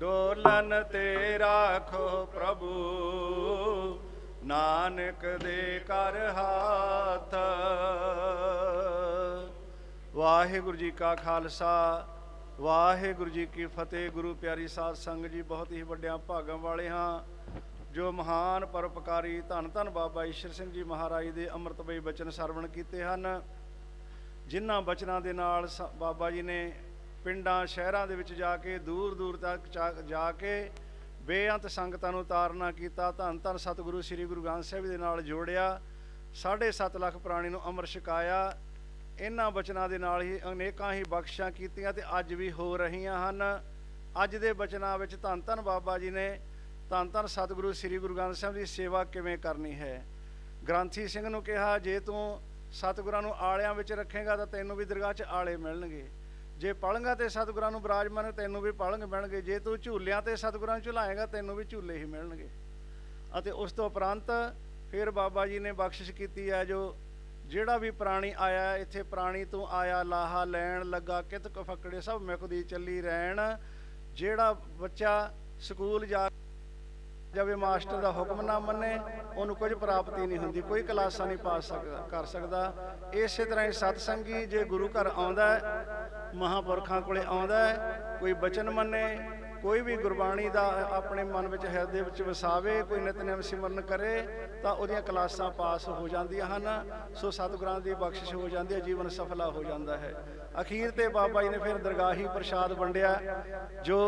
ਡੋਲਨ ਤੇ ਰਾਖੋ ਪ੍ਰਭੂ। ਨਾਨਕ ਦੇ ਕਰ ਹਾਥ। ਵਾਹਿਗੁਰੂ ਜੀ ਕਾ ਖਾਲਸਾ, ਵਾਹਿਗੁਰੂ ਜੀ ਕੀ ਫਤਿਹ। ਗੁਰੂ ਪਿਆਰੀ ਸਾਧ ਸੰਗਤ ਜੀ, ਬਹੁਤ ਹੀ ਵੱਡਿਆਂ ਭਾਗਾਂ ਵਾਲੇ ਹਾਂ। ਜੋ ਮਹਾਨ ਪਰਉਪਕਾਰੀ ਧੰਨ ਧੰਨ ਬਾਬਾ ਈਸ਼ਰ ਸਿੰਘ ਜੀ ਮਹਾਰਾਜ ਦੇ ਅੰਮ੍ਰਿਤਮਈ ਬਚਨ ਸਰਵਣ ਕੀਤੇ ਹਨ। ਜਿਨ੍ਹਾਂ ਬਚਨਾਂ ਦੇ ਨਾਲ ਸ- ਬਾਬਾ ਜੀ ਨੇ ਪਿੰਡਾਂ, ਸ਼ਹਿਰਾਂ ਦੇ ਵਿੱਚ ਜਾ ਕੇ, ਦੂਰ ਦੂਰ ਤੱਕ ਜਾ- ਜਾ ਕੇ ਬੇਅੰਤ ਸੰਗਤਾਂ ਨੂੰ ਤਾਰਨਾ ਕੀਤਾ, ਧੰਨ ਧੰਨ ਸਤਿਗੁਰੂ ਸ੍ਰੀ ਗੁਰੂ ਗ੍ਰੰਥ ਸਾਹਿਬ ਦੇ ਨਾਲ ਜੋੜਿਆ 7.5 ਲੱਖ ਪ੍ਰਾਣੀ ਨੂੰ ਅਮਰ ਛਕਾਇਆ, ਇਹਨਾਂ ਬਚਨਾਂ ਦੇ ਨਾਲ ਹੀ ਅਨੇਕਾਂ ਹੀ ਬਖਸ਼ਾਂ ਕੀਤੀਆਂ ਤੇ ਅੱਜ ਵੀ ਹੋ ਰਹੀਆਂ ਹਨ। ਅੱਜ ਦੇ ਬਚਨਾਂ ਵਿੱਚ ਧੰਨ ਧੰਨ ਬਾਬਾ ਜੀ ਨੇ ਧੰਨ ਧੰਨ ਸਤਿਗੁਰੂ ਸ੍ਰੀ ਗੁਰੂ ਗ੍ਰੰਥ ਸਾਹਿਬ ਦੀ ਸੇਵਾ ਕਿਵੇਂ ਕਰਨੀ ਹੈ? ਗ੍ਰੰਥੀ ਸਿੰਘ ਨੂੰ ਕਿਹਾ, ਜੇ ਤੂੰ ਸਤਿਗੁਰਾਂ ਨੂੰ ਆਲਿਆਂ ਵਿੱਚ ਰੱਖੇਗਾ ਤਾਂ ਤੈਨੂੰ ਵੀ ਦਰਗਾਹ 'ਚ ਆਲੇ ਮਿਲਣਗੇ। ਜੇ ਪਲੰਘਾਂ ਤੇ ਸਤਿਗੁਰਾਂ ਨੂੰ ਬਿਰਾਜਮਾਨ ਤੈਨੂੰ ਵੀ ਪਲੰਘ ਮਿਲਣਗੇ। ਜੇ ਤੂੰ ਝੂਲਿਆਂ ਤੇ ਸਤਿਗੁਰਾਂ ਨੂੰ ਝੁਲਾਏਗਾ, ਤੈਨੂੰ ਵੀ ਝੂਲੇ ਹੀ ਮਿਲਣਗੇ। ਅਤੇ ਉਸ ਤੋਂ ਉਪਰੰਤ ਫਿਰ ਬਾਬਾ ਜੀ ਨੇ ਬਖਸ਼ਿਸ਼ ਕੀਤੀ ਹੈ, ਜੋ ਜਿਹੜਾ ਵੀ ਪ੍ਰਾਣੀ ਆਇਆ, ਇੱਥੇ ਪ੍ਰਾਣੀ ਤੋਂ ਆਇਆ, ਲਾਹਾ ਲੈਣ ਲੱਗਾ, ਕਿਤ ਫਕੜੇ, ਸਭ ਮਿਕਦੀ ਚੱਲੀ ਰਹਿਣ। ਜਿਹੜਾ ਬੱਚਾ ਸਕੂਲ ਜਾ ਜਾਵੇ, ਮਾਸਟਰ ਦਾ ਹੁਕਮ ਨਾ ਮੰਨੇ, ਉਹਨੂੰ ਕੁਝ ਪ੍ਰਾਪਤੀ ਨਹੀਂ ਹੁੰਦੀ, ਕੋਈ ਕਲਾਸਾਂ ਨਹੀਂ ਪਾ ਸਕਦਾ, ਕਰ ਸਕਦਾ। ਇਸੇ ਤਰ੍ਹਾਂ ਹੀ ਸਤਸੰਗੀ ਜੇ ਗੁਰੂ ਘਰ ਆਉਂਦਾ ਮਹਾਪੁਰਖਾਂ ਕੋਲੇ ਆਉਂਦਾ ਹੈ, ਕੋਈ ਬਚਨ ਮੰਨੇ, ਕੋਈ ਵੀ ਗੁਰਬਾਣੀ ਦਾ ਆਪਣੇ ਮਨ ਵਿੱਚ ਹਿਰਦੇ ਵਿੱਚ ਵਸਾਵੇ, ਕੋਈ ਨਿਤਨੇਮ ਸਿਮਰਨ ਕਰੇ, ਤਾਂ ਉਹਦੀਆਂ ਕਲਾਸਾਂ ਪਾਸ ਹੋ ਜਾਂਦੀਆਂ ਹਨ। ਸੋ ਸਤਿਗੁਰਾਂ ਦੀ ਬਖਸ਼ਿਸ਼ ਹੋ ਜਾਂਦੀ ਹੈ, ਜੀਵਨ ਸਫਲਾ ਹੋ ਜਾਂਦਾ ਹੈ। ਅਖੀਰ ਤੇ ਬਾਬਾ ਜੀ ਨੇ ਫਿਰ ਦਰਗਾਹੀ ਪ੍ਰਸ਼ਾਦ ਵੰਡਿਆ, ਜੋ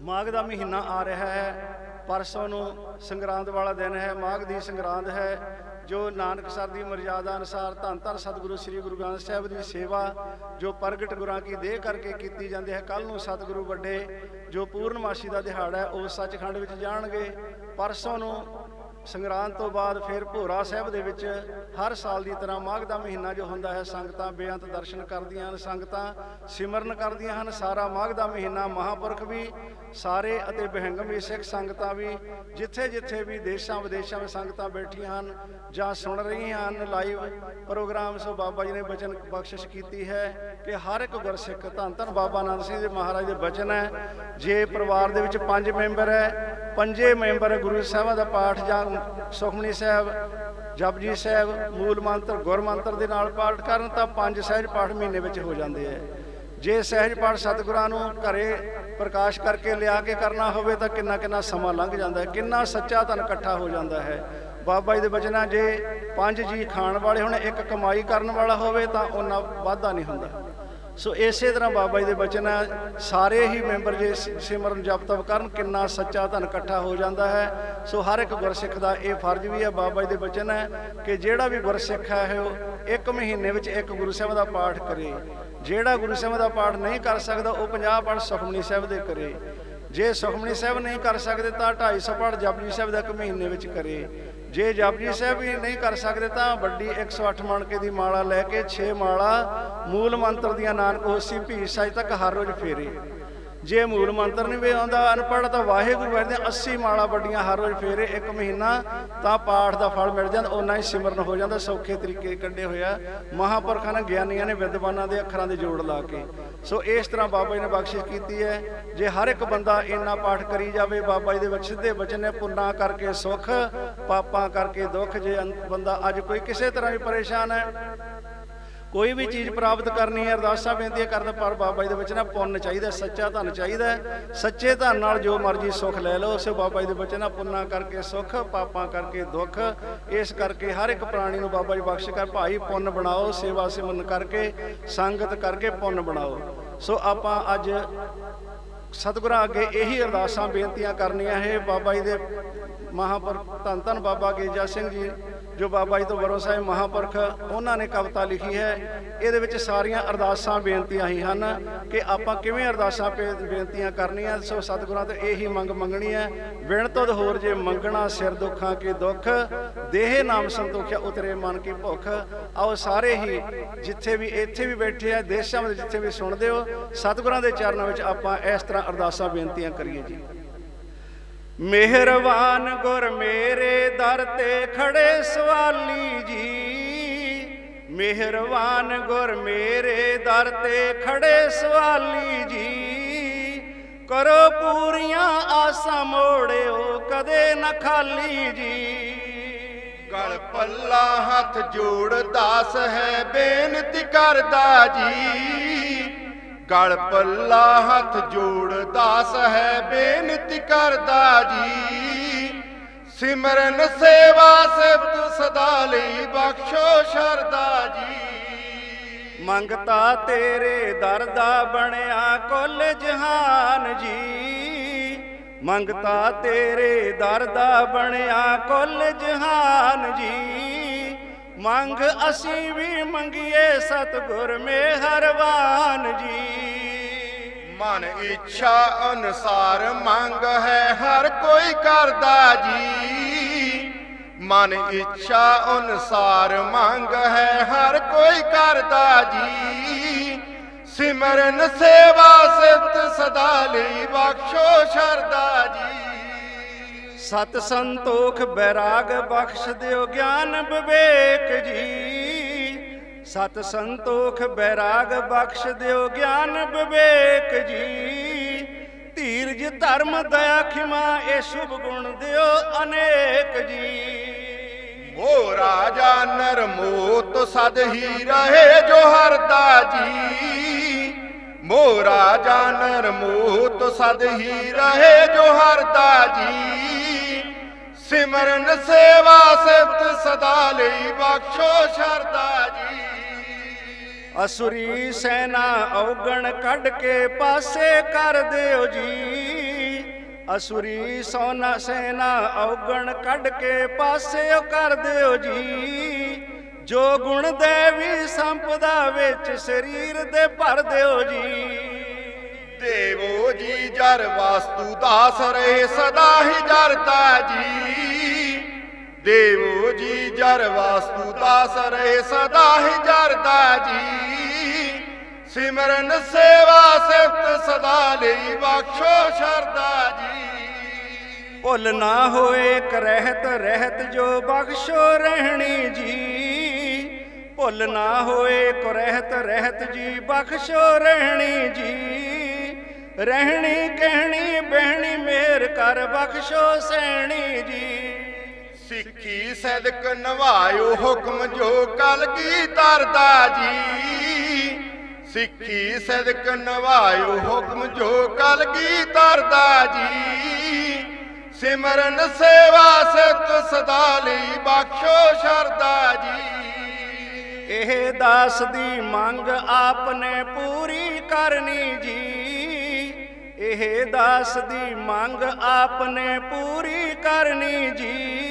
ਮਾਘ ਦਾ ਮਹੀਨਾ ਆ ਰਿਹਾ ਹੈ, ਪਰਸੋਂ ਨੂੰ ਸੰਗਰਾਂਦ ਵਾਲਾ ਦਿਨ ਹੈ, ਮਾਘ ਦੀ ਸੰਗਰਾਂਦ ਹੈ। ਜੋ ਨਾਨਕ ਸਰ ਦੀ ਮਰਜ਼ਾਦਾ ਅਨੁਸਾਰ ਧੰਨ ਧੰਨ ਸਤਿਗੁਰੂ ਸ੍ਰੀ ਗੁਰੂ ਗ੍ਰੰਥ ਸਾਹਿਬ ਦੀ ਸੇਵਾ, ਜੋ ਪ੍ਰਗਟ ਗੁਰਾਂ ਕੀ ਦੇਹ ਕਰਕੇ ਕੀਤੀ ਜਾਂਦੀ ਹੈ ਕੱਲ ਨੂੰ ਸਤਿਗੁਰੂ ਵੱਡੇ ਜੋ ਪੂਰਨਮਾਸ਼ੀ ਦਾ ਦਿਹਾੜਾ ਹੈ, ਉਹ ਸੱਚਖੰਡ ਵਿੱਚ ਜਾਣਗੇ, ਪਰਸੋਂ ਨੂੰ ਸੰਗਰਾਂਦ ਤੋਂ ਬਾਅਦ ਫਿਰ ਭੋਰਾ ਸਾਹਿਬ ਦੇ ਵਿੱਚ ਹਰ ਸਾਲ ਦੀ ਤਰ੍ਹਾਂ ਮਾਘ ਦਾ ਮਹੀਨਾ ਜੋ ਹੁੰਦਾ ਹੈ, ਸੰਗਤਾਂ ਬੇਅੰਤ ਦਰਸ਼ਨ ਕਰਦੀਆਂ ਹਨ, ਸੰਗਤਾਂ ਸਿਮਰਨ ਕਰਦੀਆਂ ਹਨ। ਸਾਰਾ ਮਾਘ ਦਾ ਮਹੀਨਾ ਮਹਾਪੁਰਖ ਵੀ, ਸਾਰੇ ਅਤੇ ਬਹਿੰਗਮ ਵੀ, ਸਿੱਖ ਸੰਗਤਾਂ ਵੀ ਜਿੱਥੇ ਜਿੱਥੇ ਵੀ ਦੇਸ਼ਾਂ ਵਿਦੇਸ਼ਾਂ ਵਿੱਚ ਸੰਗਤਾਂ ਬੈਠੀਆਂ ਹਨ ਜਾਂ ਸੁਣ ਰਹੀਆਂ ਹਨ ਲਾਈਵ ਪ੍ਰੋਗਰਾਮ, ਸੋ ਬਾਬਾ ਜੀ ਨੇ ਬਚਨ ਬਖਸ਼ਿਸ਼ ਕੀਤੀ ਹੈ ਕਿ ਹਰ ਇੱਕ ਗੁਰਸਿੱਖ ਧੰਨ ਧੰਨ ਬਾਬਾ ਆਨੰਦ ਸਿੰਘ ਜੀ ਮਹਾਰਾਜ ਦੇ ਬਚਨ ਹੈ। ਜੇ ਪਰਿਵਾਰ ਦੇ ਵਿੱਚ ਪੰਜ ਮੈਂਬਰ ਹੈ ਪੰਜੇ ਮੈਂਬਰ ਗੁਰੂ ਸਾਹਿਬਾਂ ਦਾ ਪਾਠ ਜਾਂ ਸੁਖਮਨੀ ਸਾਹਿਬ, ਜਪਜੀ ਸਾਹਿਬ, ਮੂਲ ਮੰਤਰ, ਗੁਰ ਮੰਤਰ ਦੇ ਨਾਲ ਪਾਠ ਕਰਨ ਤਾਂ ਪੰਜ ਸਹਿਜ ਪਾਠ ਮਹੀਨੇ ਵਿੱਚ ਹੋ ਜਾਂਦੇ ਹੈ ਜੇ ਸਹਿਜ ਪਾਠ ਸਤਿਗੁਰਾਂ ਨੂੰ ਘਰੇ ਪ੍ਰਕਾਸ਼ ਕਰਕੇ ਲਿਆ ਕੇ ਕਰਨਾ ਹੋਵੇ ਤਾਂ ਕਿੰਨਾ ਕਿੰਨਾ ਸਮਾਂ ਲੰਘ ਜਾਂਦਾ ਹੈ ਕਿੰਨਾ ਸੱਚਾ ਧਨ ਇਕੱਠਾ ਹੋ ਜਾਂਦਾ ਹੈ। ਬਾਬਾ ਜੀ ਦੇ ਬਚਨਾਂ ਜੇ ਪੰਜ ਜੀ ਖਾਣ ਵਾਲੇ ਹੁਣ, ਇੱਕ ਕਮਾਈ ਕਰਨ ਵਾਲਾ ਹੋਵੇ ਤਾਂ ਉਹਨਾਂ ਵਾਧਾ ਨਹੀਂ ਹੁੰਦਾ। ਸੋ ਇਸੇ ਤਰ੍ਹਾਂ ਬਾਬਾ ਜੀ ਦੇ ਬਚਨ ਹੈ ਸਾਰੇ ਹੀ ਮੈਂਬਰ ਜੇ ਸਿਮਰਨ ਜਪ ਤਪ ਕਰਨ, ਕਿੰਨਾ ਸੱਚਾ ਧਨ ਇਕੱਠਾ ਹੋ ਜਾਂਦਾ ਹੈ। ਸੋ ਹਰ ਇੱਕ ਗੁਰਸਿੱਖ ਦਾ ਇਹ ਫਰਜ਼ ਵੀ ਹੈ ਬਾਬਾ ਜੀ ਦੇ ਬਚਨ ਹੈ ਕਿ ਜਿਹੜਾ ਵੀ ਗੁਰਸਿੱਖ ਹੈ ਉਹ ਇੱਕ ਮਹੀਨੇ ਵਿੱਚ ਇੱਕ ਗੁਰੂ ਸਾਹਿਬ ਦਾ ਪਾਠ ਕਰੇ। ਜਿਹੜਾ ਗੁਰੂ ਸਾਹਿਬ ਦਾ ਪਾਠ ਨਹੀਂ ਕਰ ਸਕਦਾ, ਉਹ 50 ਪਾਠ ਸੁਖਮਨੀ ਸਾਹਿਬ ਦੇ ਕਰੇ। ਜੇ ਸੁਖਮਨੀ ਸਾਹਿਬ ਨਹੀਂ ਕਰ ਸਕਦੇ ਤਾਂ 250 ਪਾਠ ਜਪਜੀ ਸਾਹਿਬ ਦਾ ਇੱਕ ਮਹੀਨੇ ਵਿੱਚ ਕਰੇ। ਜੇ ਜਪਜੀ ਸਾਹਿਬ ਵੀ ਨਹੀਂ ਕਰ ਸਕਦੇ ਤਾਂ ਵੱਡੀ 108 ਮਣਕੇ ਦੀ ਮਾਲਾ ਲੈ ਕੇ 6 ਮਾਲਾ ਮੂਲ ਮੰਤਰ ਦੀਆਂ ਨਾਨਕ ਹੋਸੀ ਭੀ ਸਜ ਤੱਕ ਹਰ ਰੋਜ਼ ਫੇਰੇ। ਜੇ ਮੂਲ ਮੰਤਰ ਨਹੀਂ ਵੀ ਆਉਂਦਾ, ਅਨਪੜ੍ਹ ਤਾਂ ਵਾਹਿਗੁਰੂ ਵਰਦੇ 80 ਮਾਲਾ ਵੱਡੀਆਂ ਹਰ ਰੋਜ਼ ਫੇਰੇ ਇੱਕ ਮਹੀਨਾ, ਤਾਂ ਪਾਠ ਦਾ ਫਲ ਮਿਲ ਜਾਂਦਾ, ਓਨਾ ਹੀ ਸਿਮਰਨ ਹੋ ਜਾਂਦਾ, ਸੌਖੇ ਤਰੀਕੇ ਕੱਢੇ ਹੋਇਆ ਮਹਾਪੁਰਖਾਂ ਨੇ ਗਿਆਨੀਆਂ ਨੇ ਵਿਦਵਾਨਾਂ ਦੇ ਅੱਖਰਾਂ ਦੇ ਜੋੜ ਲਾ ਕੇ। ਸੋ ਇਸ ਤਰ੍ਹਾਂ ਬਾਬਾ ਜੀ ਨੇ ਬਖਸ਼ਿਸ਼ ਕੀਤੀ ਹੈ, ਜੇ ਹਰ ਇੱਕ ਬੰਦਾ ਇੰਨਾ ਪਾਠ ਕਰੀ ਜਾਵੇ, ਬਾਬਾ ਜੀ ਦੇ ਵਿੱਚ ਸਿੱਧੇ ਵਚਨ ਨੇ, ਪੁੰਨਾ ਕਰਕੇ ਸੁਖ, ਪਾਪਾਂ ਕਰਕੇ ਦੁੱਖ, ਜੇ ਬੰਦਾ ਅੱਜ ਕੋਈ ਕਿਸੇ ਤਰ੍ਹਾਂ ਵੀ ਪਰੇਸ਼ਾਨ ਹੈ ਕੋਈ ਵੀ ਚੀਜ਼ ਪ੍ਰਾਪਤ ਕਰਨੀ ਹੈ, ਅਰਦਾਸਾਂ ਬੇਨਤੀਆਂ ਕਰਦਾ ਪਰ ਬਾਬਾ ਜੀ ਦੇ ਵਿੱਚ ਨਾ ਪੁੰਨ ਚਾਹੀਦਾ ਸੱਚਾ ਧਨ ਚਾਹੀਦਾ ਸੱਚੇ ਧਨ ਨਾਲ ਜੋ ਮਰਜ਼ੀ ਸੁੱਖ ਲੈ ਲਓ ਉਸੇ ਬਾਬਾ ਜੀ ਦੇ ਵਿੱਚ ਨਾ ਪੁੰਨਾ ਕਰਕੇ ਸੁੱਖ, ਪਾਪਾਂ ਕਰਕੇ ਦੁੱਖ, ਇਸ ਕਰਕੇ ਹਰ ਇੱਕ ਪ੍ਰਾਣੀ ਨੂੰ ਬਾਬਾ ਜੀ ਬਖਸ਼ ਕਰ, ਭਾਈ ਪੁੰਨ ਬਣਾਓ, ਸੇਵਾ ਸਿਮਰਨ ਕਰਕੇ, ਸੰਗਤ ਕਰਕੇ ਪੁੰਨ ਬਣਾਓ। ਸੋ ਆਪਾਂ ਅੱਜ ਸਤਿਗੁਰਾਂ ਅੱਗੇ ਇਹੀ ਅਰਦਾਸਾਂ ਬੇਨਤੀਆਂ ਕਰਨੀਆਂ ਹੈ, ਬਾਬਾ ਜੀ ਦੇ ਮਹਾਂਪੁਰਖ ਧੰਨ ਧੰਨ ਬਾਬਾ ਗੇਜਾ ਸਿੰਘ ਜੀ ਜੋ ਬਾਬਾ ਜੀ ਤੋਂ ਬਰੋ ਸਾਹਿਬ ਮਹਾਂਪੁਰਖ, ਉਹਨਾਂ ਨੇ ਕਵਿਤਾ ਲਿਖੀ ਹੈ। ਇਹਦੇ ਵਿੱਚ ਸਾਰੀਆਂ ਅਰਦਾਸਾਂ, ਬੇਨਤੀਆਂ ਹੀ ਹਨ ਕਿ ਆਪਾਂ ਕਿਵੇਂ ਅਰਦਾਸਾਂ ਬੇ- ਬੇਨਤੀਆਂ ਕਰਨੀਆਂ, ਸੋ ਸਤਿਗੁਰਾਂ ਤੋਂ ਇਹੀ ਮੰਗ ਮੰਗਣੀ ਹੈ। ਵਿਣ ਤੁਧ ਹੋਰ ਜੇ ਮੰਗਣਾ, ਸਿਰ ਦੁੱਖਾਂ ਕੇ ਦੁੱਖ? ਦੇਹ ਨਾਮ ਸੰਤੋਖਿਆ, ਉਤਰੇ ਮਨ ਕੀ ਭੁੱਖ। ਆਓ ਸਾਰੇ ਹੀ ਜਿੱਥੇ ਵੀ, ਇੱਥੇ ਵੀ ਬੈਠੇ ਆ, ਦੇਸ਼ਾਂ ਵਿੱਚ ਜਿੱਥੇ ਵੀ ਸੁਣਦੇ ਹੋ, ਸਤਿਗੁਰਾਂ ਦੇ ਚਰਨਾਂ ਵਿੱਚ ਆਪਾਂ ਇਸ ਤਰ੍ਹਾਂ ਅਰਦਾਸਾਂ, ਬੇਨਤੀਆਂ ਕਰੀਏ ਜੀ। ਮਿਹਰਬਾਨ ਗੁਰ ਮੇਰੇ ਦਰ ਤੇ ਖੜੇ ਸਵਾਲੀ ਜੀ। ਮਿਹਰਬਾਨ ਗੁਰ ਮੇਰੇ ਦਰ ਤੇ ਖੜੇ ਸਵਾਲੀ ਜੀ। ਕਰੋ ਪੂਰੀਆਂ ਆਸਾਂ ਮੋੜਿਓ, ਕਦੇ ਨਾ ਖਾਲੀ ਜੀ। ਗਲ ਪੱਲਾ ਹੱਥ ਜੋੜ, ਦਾਸ ਹੈ ਬੇਨਤੀ ਕਰਦਾ ਜੀ। ਗਲ ਪੱਲਾ ਹੱਥ ਜੋੜ, ਦਾਸ ਹੈ ਬੇਨਤੀ ਕਰਦਾ ਜੀ। ਸਿਮਰਨ ਸੇਵਾ ਸਿਫਤ ਸਦਾ ਲਈ ਬਖਸ਼ੋ ਸ਼ਰਦਾ ਜੀ। ਮੰਗਤਾ ਤੇਰੇ ਦਰ ਦਾ ਬਣਿਆ ਕੁੱਲ ਜਹਾਨ ਜੀ। ਮੰਗਤਾ ਤੇਰੇ ਦਰ ਦਾ ਬਣਿਆ ਕੁੱਲ ਜਹਾਨ ਜੀ। ਮੰਗ ਅਸੀਂ ਵੀ ਮੰਗੀਏ ਸਤਿਗੁਰ ਮਿਹਰਬਾਨ ਜੀ। ਮਨ ਇੱਛਾ ਅਨੁਸਾਰ ਮੰਗ ਹੈ, ਹਰ ਕੋਈ ਕਰਦਾ ਜੀ। ਮਨ ਇੱਛਾ ਅਨੁਸਾਰ ਮੰਗ ਹੈ, ਹਰ ਕੋਈ ਕਰਦਾ ਜੀ। ਸਿਮਰਨ ਸੇਵਾ ਸਿਤ ਸਦਾ ਲਈ ਬਖਸ਼ੋ ਸ਼ਰਦਾ ਜੀ। ਸਤ ਸੰਤੋਖ ਬੈਰਾਗ ਬਖਸ਼ ਦਿਓ ਗਿਆਨ ਵਿਵੇਕ ਜੀ। ਸਤ ਸੰਤੋਖ ਬੈਰਾਗ ਬਖਸ਼ ਦਿਓ ਗਿਆਨ ਵਿਵੇਕ ਜੀ। ਧੀਰਜ, ਧਰਮ, ਦਇਆ, ਖਿਮਾ, ਇਹ ਸ਼ੁਭ ਗੁਣ ਦਿਓ ਅਨੇਕ ਜੀ। ਮੋ ਰਾਜਾ ਨਰਮੋਤ ਸਦ ਹੀ ਰਹੇ ਜੋ ਹਰਦਾ ਜੀ। ਮੋ ਰਾਜਾ ਨਰਮੋਤ ਸਦ ਹੀ ਰਹੇ ਜੋ ਹਰਦਾ ਜੀ। ਸਿਮਰਨ ਸੇਵਾ ਸਿਫਤ ਸਦਾ ਲਈ ਬਖਸ਼ੋ ਸ਼ਰਦਾ ਅਸੁਰੀ ਸੈਨਾ ਔਗਣ ਕੱਢ ਕੇ ਪਾਸੇ ਕਰ ਦਿਓ ਜੀ। ਅਸੁਰੀ ਸੋਨਾ ਸੈਨਾ ਔਗਣ ਕੱਢ ਕੇ ਪਾਸੇ ਕਰ ਦਿਓ ਜੀ। ਜੋ ਗੁਣ ਦੇਵੀ ਸੰਪਦਾ ਵਿੱਚ ਸਰੀਰ ਦੇ ਭਰ ਦਿਓ ਜੀ। ਦੇਵੋ ਜੀ ਜਰ ਵਾਸਤੂ ਦਾਸ ਰਹੇ, ਸਦਾ ਹੀ ਜਰਤਾ ਜੀ। ਦੇਵੋ ਜੀ ਜਰ ਵਾਸਤੂ ਦਾਸ ਰਹੇ ਸਦਾ ਹੀ ਜਰਦਾ ਜੀ। ਸਿਮਰਨ ਸੇਵਾ ਸਿਫਤ ਸਦਾ ਲਈ ਬਖਸ਼ੋ ਸ਼ਰਦਾ ਜੀ। ਭੁੱਲ ਨਾ ਹੋਏ ਕਰਹਿਤ ਰਹਿਤ ਜੋ ਬਖਸ਼ੋ ਰਹਿਣੀ ਜੀ। ਭੁੱਲ ਨਾ ਹੋਏ ਕਰਹਿਤ ਰਹਿਤ ਜੀ ਬਖਸ਼ੋ ਰਹਿਣੀ ਜੀ। ਰਹਿਣੀ ਕਹਿਣੀ ਬਹਿਣੀ ਮੇਰ ਕਰ ਬਖਸ਼ੋ ਸਹਿਣੀ ਜੀ। ਸਿੱਖੀ ਸਦਕ ਨਵਾਇਓ ਹੁਕਮ ਜੋ ਕਲਗੀ ਤਰਦਾ ਜੀ। ਸਿੱਖੀ ਸਦਕ ਨਵਾਇਓ ਹੁਕਮ ਜੋ ਕਲਗੀ ਤਰਦਾ ਜੀ। ਸਿਮਰਨ ਸੇਵਾ ਸਿਫਤ ਸਦਾ ਲਈ ਬਖਸ਼ੋ ਸ਼ਰਦਾ ਜੀ। ਇਹ ਦਾਸ ਦੀ ਮੰਗ ਆਪਨੇ ਪੂਰੀ ਕਰਨੀ ਜੀ। ਇਹ ਦਾਸ ਦੀ ਮੰਗ ਆਪਨੇ ਪੂਰੀ ਕਰਨੀ ਜੀ।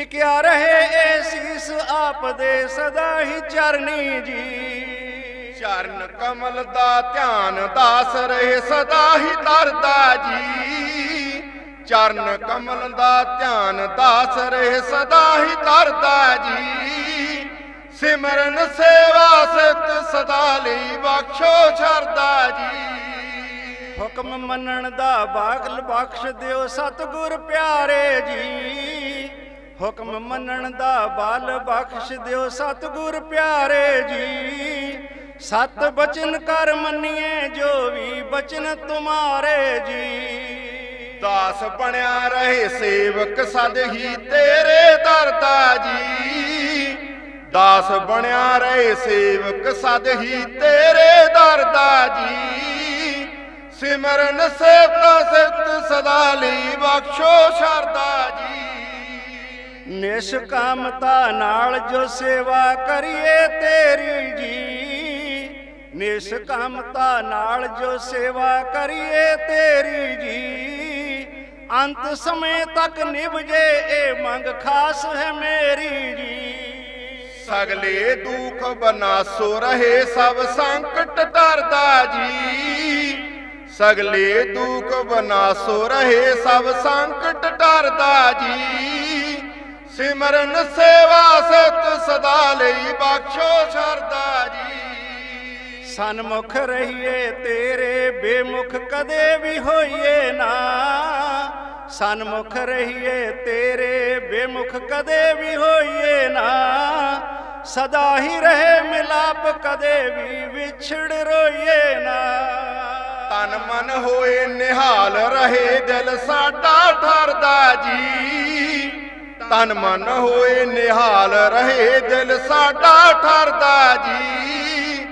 ਟਿਕਿਆ ਰਹੇ ਏ ਸੀਸ ਆਪ ਦੇ ਸਦਾ ਹੀ ਚਰਨੀ ਜੀ। ਚਰਨ ਕਮਲ ਦਾ ਧਿਆਨ ਦਾਸ ਰਹੇ ਸਦਾ ਹੀ ਤਰਦਾ ਜੀ। ਚਰਨ ਕਮਲ ਦਾ ਧਿਆਨ ਦਾਸ ਰਹੇ ਸਦਾ ਹੀ ਤਰਦਾ ਜੀ। ਸਿਮਰਨ ਸੇਵਾ ਸਿਫਤ ਸਦਾ ਲਈ ਬਖਸ਼ੋ ਸ਼ਰਦਾ ਜੀ। ਹੁਕਮ ਮੰਨਣ ਦਾ ਬਾਗਲ ਬਖਸ਼ ਦਿਓ ਸਤਿਗੁਰ ਪਿਆਰੇ ਜੀ। ਹੁਕਮ ਮੰਨਣ ਦਾ ਬਲ ਬਖਸ਼ ਦਿਓ ਸਤਿਗੁਰ ਪਿਆਰੇ ਜੀ। ਸਤ ਬਚਨ ਕਰ ਮੰਨੀਏ ਜੋ ਵੀ ਬਚਨ ਤੁਮਾਰੇ ਜੀ। ਦਾਸ ਬਣਿਆ ਰਹੇ ਸੇਵਕ ਸਦ ਹੀ ਤੇਰੇ ਦਰਦਾ ਜੀ। ਦਾਸ ਬਣਿਆ ਰਹੇ ਸੇਵਕ ਸਦ ਹੀ ਤੇਰੇ ਦਰਦਾ ਜੀ। ਸਿਮਰਨ ਸੇਵਤਾ ਸਿਫਤ ਸਦਾ ਲਈ ਬਖਸ਼ੋ ਸ਼ਰਦਾ ਜੀ। ਨਿਸ਼ਕਾਮਤਾ ਨਾਲ ਜੋ ਸੇਵਾ ਕਰੀਏ ਤੇਰੀ ਜੀ। ਨਿਸ਼ਕਾਮਤਾ ਨਾਲ ਜੋ ਸੇਵਾ ਕਰੀਏ ਤੇਰੀ ਜੀ। ਅੰਤ ਸਮੇਂ ਤੱਕ ਨਿਭ ਜੇ ਇਹ ਮੰਗ ਖਾਸ ਹੈ ਮੇਰੀ ਜੀ। ਸਗਲੇ ਦੁੱਖ ਬਨਾਸੋ ਰਹੇ ਸਭ ਸੰਕਟ ਟਰਦਾ ਜੀ। ਸਗਲੇ ਦੁੱਖ ਬਨਾਸੋ ਰਹੇ ਸਭ ਸੰਕਟ ਟਰਦਾ ਜੀ। ਸਿਮਰਨ ਸੇਵਾ ਸਤ ਸਦਾ ਲਈ ਬਖਸ਼ੋ ਸ਼ਰਦਾ ਜੀ। ਸਨਮੁਖ ਰਹੀਏ ਤੇਰੇ ਬੇਮੁਖ ਕਦੇ ਵੀ ਹੋਈਏ ਨਾ। ਸਨਮੁਖ ਰਹੀਏ ਤੇਰੇ ਬੇਮੁਖ ਕਦੇ ਵੀ ਹੋਈਏ ਨਾ। ਸਦਾ ਹੀ ਰਹੇ ਮਿਲਾਪ ਕਦੇ ਵੀ ਵਿਛੜ ਰੋਈਏ ਨਾ। ਤਨ ਮਨ ਹੋਏ ਨਿਹਾਲ ਰਹੇ ਦਿਲ ਸਾਡਾ ਠਰਦਾ ਜੀ। ਤਨ ਮਨ ਹੋਏ ਨਿਹਾਲ ਰਹੇ ਦਿਲ ਸਾਡਾ ਠਰਦਾ ਜੀ।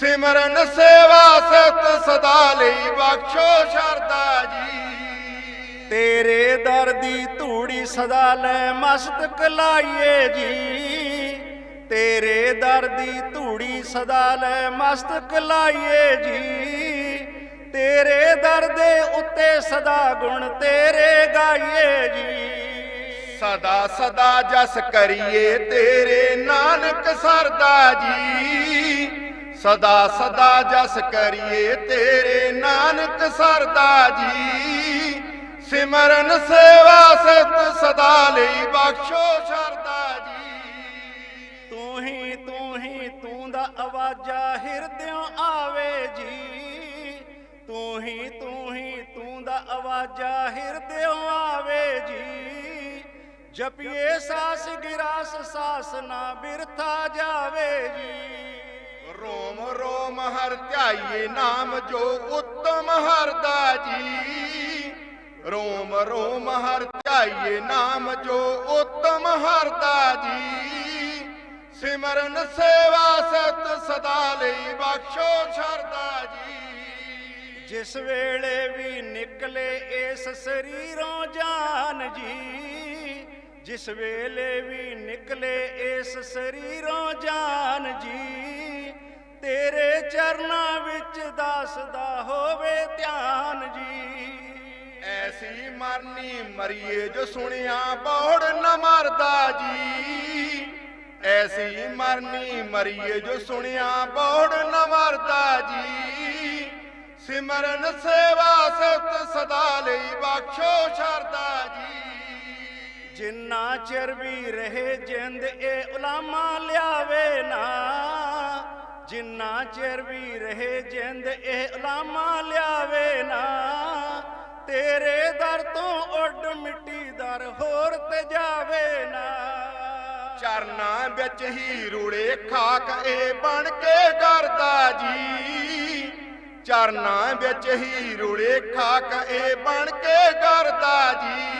ਸਿਮਰਨ ਸੇਵਾ ਸਤ ਸਦਾ ਲਈ ਬਖਸ਼ੋ ਸ਼ਰਦਾ ਜੀ। ਤੇਰੇ ਦਰ ਦੀ ਧੂੜੀ ਸਦਾ ਲੈ ਮਸਤਕ ਲਾਈਏ ਜੀ। ਤੇਰੇ ਦਰ ਦੀ ਧੂੜੀ ਸਦਾ ਲੈ ਮਸਤਕ ਲਾਈਏ ਜੀ। ਤੇਰੇ ਦਰ ਦੇ ਉੱਤੇ ਸਦਾ ਗੁਣ ਤੇਰੇ ਗਾਈਏ ਜੀ। ਸਦਾ ਸਦਾ ਜਸ ਕਰੀਏ ਤੇਰੇ ਨਾਨਕ ਸਰਦਾ ਜੀ। ਸਦਾ ਸਦਾ ਜਸ ਕਰੀਏ ਤੇਰੇ ਨਾਨਕ ਸਰਦਾ ਜੀ। ਸਿਮਰਨ ਸੇਵਾ ਸਤ ਸਦਾ ਲਈ ਬਖਸ਼ੋ ਸ਼ਰਦਾ ਜੀ। ਤੂੰ ਹੀ ਤੂੰ ਹੀ, ਤੂੰ ਦਾ ਆਵਾਜ਼ਾ ਹਿਰਦਿਓਂ ਆਵੇ ਜੀ। ਤੂੰ ਹੀ ਤੂੰ ਹੀ, ਤੂੰ ਦਾ ਆਵਾਜ਼ਾ ਹਿਰਦਿਓਂ ਜਪੀਏ ਸਾਸ ਗਿਰਾਸ ਸਾਸ ਨਾ ਬਿਰਥਾ ਜਾਵੇ ਜੀ। ਰੋਮ ਰੋਮ ਹਰ ਧਿਆਈਏ ਨਾਮ ਜੋ ਉੱਤਮ ਹਰਦਾ ਜੀ। ਰੋਮ ਰੋਮ ਹਰ ਧਿਆਈਏ ਨਾਮ ਜੋ ਉੱਤਮ ਹਰਦਾ ਜੀ। ਸਿਮਰਨ ਸੇਵਾ ਸਤ ਸਦਾ ਲਈ ਬਖਸ਼ੋ ਸ਼ਰਦਾ ਜੀ। ਜਿਸ ਵੇਲੇ ਵੀ ਨਿਕਲੇ ਇਸ ਸਰੀਰੋਂ ਜਾਨ ਜੀ। ਜਿਸ ਵੇਲੇ ਵੀ ਨਿਕਲੇ ਇਸ ਸਰੀਰੋਂ ਜਾਨ ਜੀ, ਤੇਰੇ ਚਰਨਾਂ ਵਿੱਚ ਦੱਸਦਾ ਹੋਵੇ ਧਿਆਨ ਜੀ। ਐਸੀ ਮਰਨੀ ਮਰੀਏ ਜੋ ਸੁਣਿਆ ਬੋੜ ਨਾ ਮਰਦਾ ਜੀ। ਐਸੀ ਮਰਨੀ ਮਰੀਏ ਜੋ ਸੁਣਿਆ ਬੋੜ ਨਾ ਮਰਦਾ ਜੀ। ਸਿਮਰਨ ਸੇਵਾ ਸਤ ਸਦਾ ਲਈ ਬਖਸ਼ੋ ਸ਼ਰਦਾ ਜੀ। ਜਿੰਨਾ ਚਿਰ ਵੀ ਰਹੇ ਜਿੰਦ, ਇਹ ਉਲਾਮਾ ਲਿਆਵੇ ਨਾ। ਜਿੰਨਾ ਚਿਰ ਵੀ ਰਹੇ ਜਿੰਦ, ਇਹ ਉਲਾਮਾ ਲਿਆਵੇ ਨਾ। ਤੇਰੇ ਦਰ ਤੋਂ ਉੱਡ ਮਿੱਟੀ ਦਰ ਹੋਰ ਤੇ ਜਾਵੇ ਨਾ। ਚਰਨਾਂ ਵਿੱਚ ਹੀ ਰੂੜੇ ਖਾਕ, ਇਹ ਬਣ ਕੇ ਕਰਦਾ ਜੀ। ਚਰਨਾਂ ਵਿੱਚ ਹੀ ਰੂੜੇ ਖਾਕ, ਇਹ ਬਣ ਕੇ ਕਰਦਾ ਜੀ।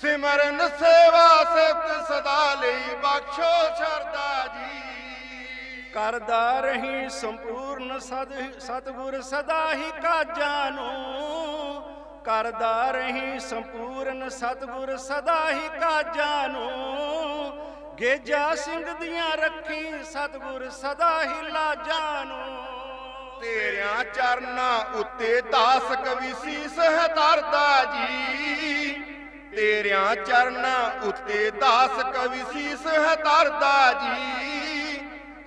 ਸਿਮਰਨ ਸੇਵਾ ਸਤ ਸਦਾ ਲਈ ਬਖਸ਼ੋ ਸ਼ਰਦਾ ਜੀ। ਕਰਦਾ ਰਹੀ ਸੰਪੂਰਨ ਸਦ ਸਤਗੁਰ ਸਦਾ ਹੀ ਕਾਜਾਂ ਨੂੰ। ਕਰਦਾ ਰਹੀ ਸੰਪੂਰਨ ਸਤਗੁਰ ਸਦਾ ਹੀ ਕਾਜਾਂ ਨੂੰ। ਗੇਜਾ ਸਿੰਘ ਦੀਆਂ ਰੱਖੀ ਸਤਗੁਰ ਸਦਾ ਹੀ ਲਾਜਾਂ ਨੂੰ। ਤੇਰਿਆਂ ਚਰਨਾਂ ਉੱਤੇ ਦਾਸ ਕਵੀ ਸੀਸ ਹੈ ਧਰਦਾ ਜੀ। ਤੇਰਿਆਂ ਚਰਨਾਂ ਉੱਤੇ ਦਾਸ ਕਵੀ ਸੀਸ ਹੈ ਧਰਦਾ ਜੀ।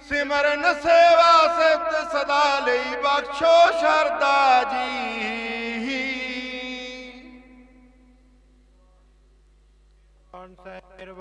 ਸਿਮਰਨ ਸੇਵਾ ਸਿਫਤ ਸਦਾ ਲਈ ਬਖਸ਼ੋ ਸ਼ਰਦਾ ਜੀ। ਸਾਹਿਬ